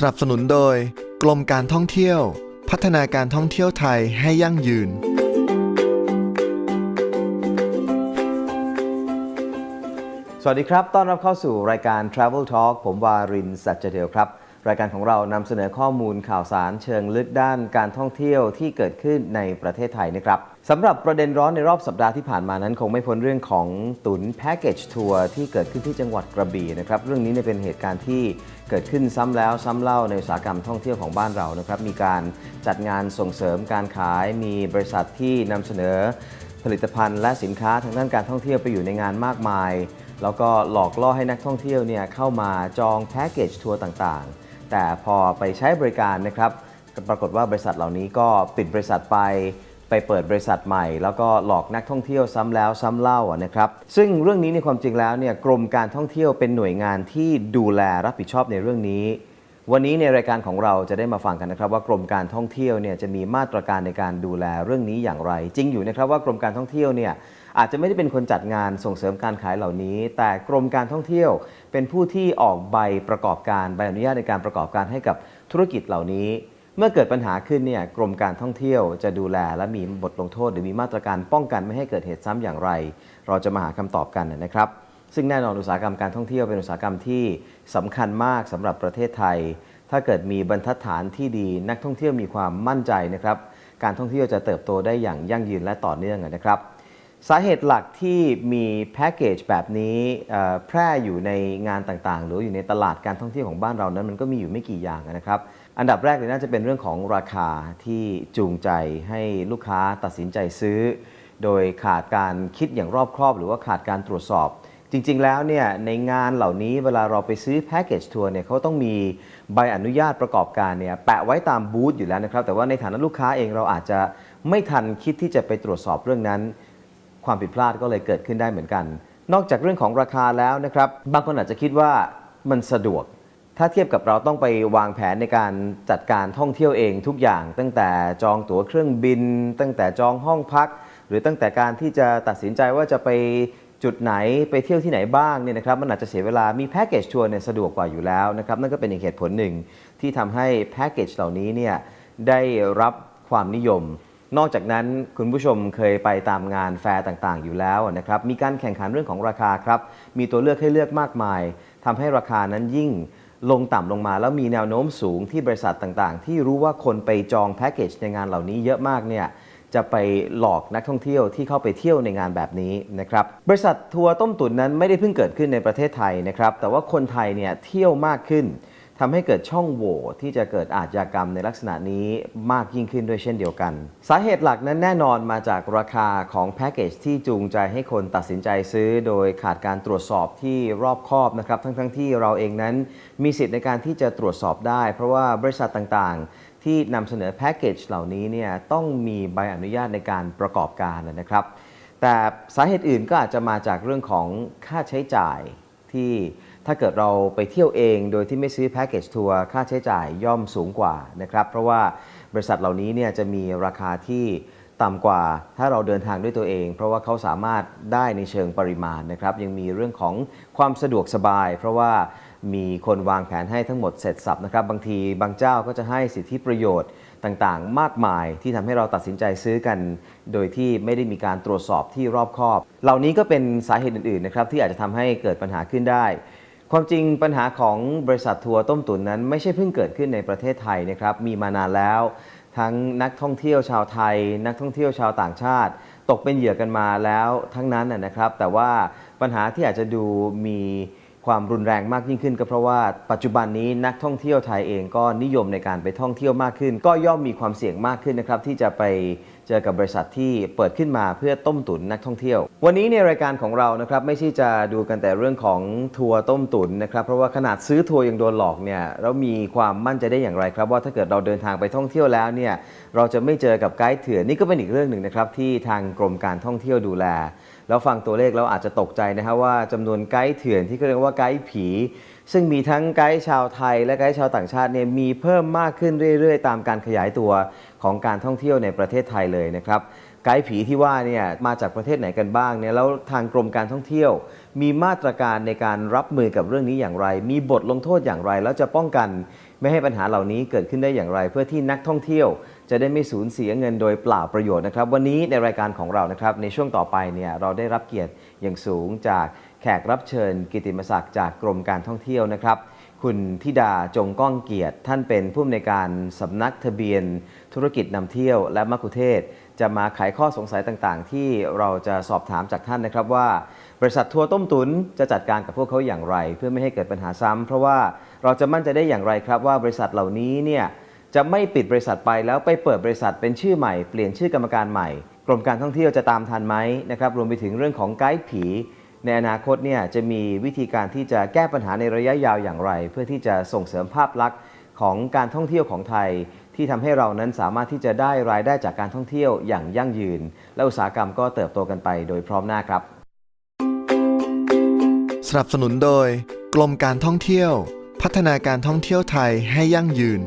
สนับสนุนโดย กรมการท่องเที่ยว พัฒนาการท่องเที่ยวไทยให้ยั่งยืน สวัสดีครับ ต้อนรับเข้าสู่รายการ Travel Talk ผมวารินสัจเดียวครับ รายการของเรานำเสนอข้อมูลข่าวสารเชิงลึกด้านการท่องเที่ยวที่เกิดขึ้นในประเทศไทยนะครับ สำหรับประเด็นร้อนในรอบสัปดาห์ที่ผ่านมานั้น คงไม่พ้นเรื่องของตุนแพ็กเกจทัวร์ที่เกิดขึ้นที่จังหวัดกระบี่นะครับเรื่องนี้เนี่ยเป็นเหตุการณ์ที่เกิดขึ้นซ้ำแล้วซ้ำเล่าในอุตสาหกรรมท่องเที่ยวของบ้านเรานะครับมีการจัดงานส่งเสริมการขาย มีบริษัทที่นำเสนอผลิตภัณฑ์ และสินค้าทางด้านการท่องเที่ยวไปอยู่ในงานมากมาย แล้วก็หลอกล่อให้นักท่องเที่ยวเนี่ยเข้ามาจองแพ็กเกจทัวร์ต่างๆ แต่พอไปใช้บริการนะครับปรากฏว่าบริษัทเหล่านี้ก็ปิดบริษัทไป ไปเปิดบริษัทใหม่ แล้วก็หลอกนักท่องเที่ยวซ้ำแล้วซ้ำเล่านะครับซึ่งเรื่องนี้ในความจริงแล้วเนี่ยกรมการท่องเที่ยวเป็นหน่วยงานที่ดูแลรับผิดชอบในเรื่องนี้ วันนี้ในรายการของเราจะได้มาฟังกันนะครับว่ากรมการท่องเที่ยวเนี่ยจะมีมาตรการในการดูแลเรื่องนี้อย่างไร จริงอยู่นะครับว่ากรมการท่องเที่ยวเนี่ยอาจจะไม่ได้เป็นคนจัดงานส่งเสริมการขายเหล่านี้ แต่กรมการท่องเที่ยว เป็นผู้ที่ออกใบประกอบการใบอนุญาตในการประกอบการให้กับธุรกิจเหล่านี้ เมื่อเกิดปัญหาขึ้นเนี่ยกรมการท่องเที่ยวจะดูแลและมีบทลงโทษ หรือมีมาตรการป้องกันไม่ให้เกิดเหตุซ้ำอย่างไร เราจะมาหาคำตอบกันนะครับ ซึ่งแน่นอนอุตสาหกรรมการท่องเที่ยวเป็นอุตสาหกรรมที่สำคัญมากสำหรับประเทศไทย ถ้าเกิดมีบรรทัดฐานที่ดี นักท่องเที่ยวมีความมั่นใจนะครับ การท่องเที่ยวจะเติบโตได้อย่างยั่งยืนและต่อเนื่องนะครับสาเหตุหลักที่มีแพ็กเกจแบบนี้แพร่อยู่ในงานต่างๆ หรืออยู่ในตลาดการท่องเที่ยวของบ้านเรานั้นมันก็มีอยู่ไม่กี่อย่างนะครับ อันดับแรกเลยน่าจะเป็นเรื่องของราคาที่จูงใจให้ลูกค้าตัดสินใจซื้อ โดยขาดการคิดอย่างรอบครอบ หรือว่าขาดการตรวจสอบ จริง ๆ แล้วเนี่ยในงานเหล่านี้เวลาเราไปซื้อแพ็กเกจทัวร์เนี่ยเขาต้องมีใบอนุญาตประกอบการเนี่ยแปะไว้ตามบูธอยู่แล้วนะครับ แต่ว่าในฐานะลูกค้าเองเราอาจจะไม่ทันคิดที่จะไปตรวจสอบเรื่องนั้น ความผิดพลาดก็เลยเกิดขึ้นได้เหมือนกัน นอกจากเรื่องของราคาแล้วนะครับบางคนอาจจะคิดว่ามันสะดวก ถ้าเทียบกับเราต้องไปวางแผนในการจัดการท่องเที่ยวเองทุกอย่าง ตั้งแต่จองตั๋วเครื่องบิน ตั้งแต่จองห้องพัก หรือตั้งแต่การที่จะตัดสินใจว่าจะไปจุดไหนไปเที่ยวที่ไหนบ้างเนี่ยนะครับมันอาจจะเสียเวลามีแพ็กเกจทัวร์เนี่ยสะดวกกว่าอยู่แล้วนะครับนั่นก็เป็นอีกเหตุผลหนึ่งที่ทำให้แพ็กเกจเหล่านี้เนี่ยได้รับความนิยม นอกจากนั้นคุณผู้ชมเคยไปตามงานแฟร์ต่างๆ อยู่แล้วนะครับมีการแข่งขันเรื่องของราคาครับมีตัวเลือกให้เลือกมากมายทำให้ราคานั้นยิ่ง ลงต่ำลงมาแล้วมีแนวโน้มสูงที่บริษัทต่างๆ ที่รู้ว่าคนไปจองแพ็กเกจในงานเหล่านี้เยอะมากเนี่ยจะไปหลอกนักท่องเที่ยวที่เข้าไปเที่ยวในงานแบบนี้นะครับบริษัททัวร์ต้มตุ๋นนั้นไม่ได้เพิ่งเกิดขึ้นในประเทศไทยนะครับแต่ว่าคนไทยเนี่ยเที่ยวมากขึ้น ทำให้เกิดช่องโหว่ที่จะเกิดอาชญากรรมในลักษณะนี้มากยิ่งขึ้นด้วยเช่นเดียวกัน สาเหตุหลักนั้นแน่นอนมาจากราคาของแพ็กเกจที่จูงใจให้คนตัดสินใจซื้อ โดยขาดการตรวจสอบที่รอบคอบนะครับทั้งๆทที่เราเองนั้นมีสิทธิ์ในการที่จะตรวจสอบได้ เพราะว่าบริษัทต่างๆที่นำเสนอแพ็กเกจเหล่านี้เนี่ยต้องมีใบอนุญาตในการประกอบการนะครับ แต่สาเหตุอื่นก็อาจจะมาจากเรื่องของค่าใช้จ่าย ที่ถ้าเกิดเราไปเที่ยวเองโดยที่ไม่ซื้อแพ็กเกจทัวร์ค่าใช้จ่ายย่อมสูงกว่านะครับ เพราะว่าบริษัทเหล่านี้เนี่ยจะมีราคาที่ต่ำกว่าถ้าเราเดินทางด้วยตัวเอง เพราะว่าเขาสามารถได้ในเชิงปริมาณนะครับ ยังมีเรื่องของความสะดวกสบาย เพราะว่ามีคนวางแผนให้ทั้งหมดเสร็จสับนะครับ บางทีบางเจ้าก็จะให้สิทธิประโยชน์ ต่างๆ มากมายที่ทำให้เราตัดสินใจซื้อกัน โดยที่ไม่ได้มีการตรวจสอบที่รอบคอบ เหล่านี้ก็เป็นสาเหตุอื่นๆนะครับที่อาจจะทำให้เกิดปัญหาขึ้นได้ ความจริงปัญหาของบริษัททัวร์ต้มตุ๋นนั้น ไม่ใช่เพิ่งเกิดขึ้นในประเทศไทยนะครับมีมานานแล้ว ทั้งนักท่องเที่ยวชาวไทย นักท่องเที่ยวชาวต่างชาติ ตกเป็นเหยื่อกันมาแล้วทั้งนั้นนะครับ แต่ว่าปัญหาที่อาจจะดูมี ความรุนแรงมากยิ่งขึ้น ก็เพราะว่าปัจจุบันนี้นักท่องเที่ยวไทยเองก็นิยมในการไปท่องเที่ยวมากขึ้น ก็ย่อมมีความเสี่ยงมากขึ้นนะครับที่จะไปเจอกับบริษัทที่เปิดขึ้นมาเพื่อต้มตุ๋นนักท่องเที่ยว วันนี้ในรายการของเรานะครับไม่ใช่จะดูกันแต่เรื่องของทัวร์ต้มตุ๋นนะครับเพราะว่าขนาดซื้อทัวร์ยังโดนหลอกเนี่ยเรามีความมั่นใจได้อย่างไรครับ ว่าถ้าเกิดเราเดินทางไปท่องเที่ยวแล้วเนี่ยเราจะไม่เจอกับไกด์เถื่อนนี่ก็เป็นอีกเรื่องหนึ่งนะครับที่ทางกรมการท่องเที่ยวดูแล แล้วฟังตัวเลขแล้วอาจจะตกใจนะครับว่าจำนวนไกด์เถื่อนที่เขาเรียกว่าไกด์ผี ซึ่งมีทั้งไกด์ชาวไทย และไกด์ชาวต่างชาติเนี่ยมีเพิ่มมากขึ้นเรื่อย ๆ ตามการขยายตัวของการท่องเที่ยวในประเทศไทยเลยนะครับไกด์ผีที่ว่าเนี่ยมาจากประเทศไหนกันบ้างเนี่ยแล้วทางกรมการท่องเที่ยว มีมาตรการในการรับมือกับเรื่องนี้อย่างไร มีบทลงโทษอย่างไร แล้วจะป้องกันไม่ให้ปัญหาเหล่านี้เกิดขึ้นได้อย่างไร เพื่อที่นักท่องเที่ยว จะได้ไม่สูญเสียเงินโดยเปล่าประโยชน์นะครับ วันนี้ในรายการของเรานะครับ ในช่วงต่อไปเนี่ยเราได้รับเกียรติอย่างสูงจากแขกรับเชิญ กิติมศักดิ์จากกรมการท่องเที่ยวนะครับ คุณธิดาจงก้องเกียรติ ท่านเป็นผู้อำนวยการสำนักทะเบียน ธุรกิจนำเที่ยว และมัคคุเทศ จะมาไขข้อสงสัยต่างๆ ที่เราจะสอบถามจากท่านนะครับว่า บริษัททัวร์ต้มตุนจะจัดการกับพวกเขาอย่างไร เพื่อไม่ให้เกิดปัญหาซ้ำเพราะว่าเราจะมั่นใจได้อย่างไรครับว่าบริษัทเหล่านี้เนี่ย จะไม่ปิดบริษัทไปแล้วไปเปิดบริษัทเป็นชื่อใหม่ เปลี่ยนชื่อกรรมการใหม่ กรมการท่องเที่ยวจะตามทันไหมนะครับรวมไปถึงเรื่องของไกด์ผี ในอนาคตเนี่ยจะมีวิธีการที่จะแก้ปัญหาในระยะยาวอย่างไร เพื่อที่จะส่งเสริมภาพลักษณ์ของการท่องเที่ยวของไทย ที่ทำให้เรานั้นสามารถที่จะได้รายได้จากการท่องเที่ยวอย่างยั่งยืน และอุตสาหกรรมก็เติบโตกันไปโดยพร้อมหน้าครับ สนับสนุนโดย กรมการท่องเที่ยว พัฒนาการท่องเที่ยวไทยให้ยั่งยืน